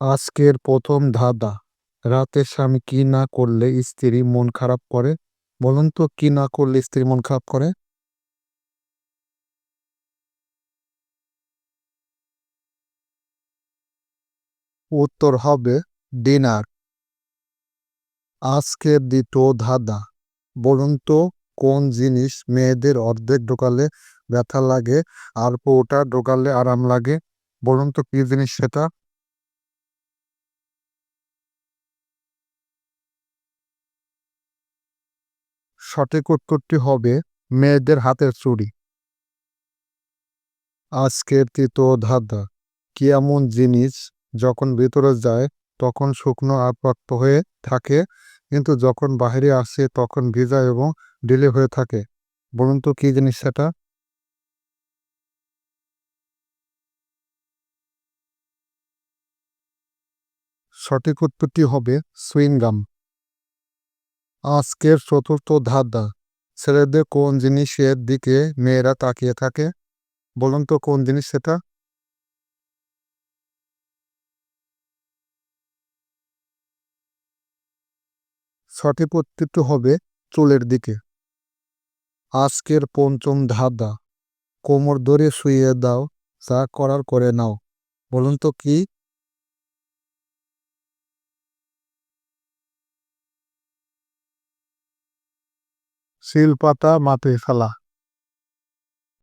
আজকের প্রথম ধাঁধা। রাতে স্বামী কি না করলে স্ত্রী মন খারাপ করে? বলুন তো, কি না করলে স্ত্রী মন খারাপ করে? উত্তর হবে ডিনার। আজকের দ্বিতীয় ধাঁধা। বলুন তো, কোন জিনিস মেয়েদের অর্ধেক ঢোকালে ব্যথা লাগে আর পুরোটা ঢোকালে আরাম লাগে? বলুন তো, কি জিনিস সেটা? সঠিক উত্তরটি হবে মেয়েদের হাতের চুড়ি। আজকের তৃতীয় ধাঁধা, কি এমন জিনিস যখন ভিতরে যায় তখন শুকনো আর শক্ত হয়ে থাকে, কিন্তু যখন বাইরে আসে তখন ভিজা এবং ঢিলে হয়ে থাকে। বলুন তো কি জিনিস সেটা? সঠিক উত্তরটি হবে সুইংগাম। আজকের চতুর্থ ধাঁধা। ছেলেদের কোন জিনিসের দিকে মেয়েরা তাকিয়ে থাকে? বলুন তো কোন জিনিস সেটা? সঠিক উত্তরটি হবে চুলের দিকে। আজকের পঞ্চম ধাঁধা। কোমর ধরে শুইয়ে দাও, যা করার করে নাও। বলুন তো কি শিলপাতা মাথায় ফেলা।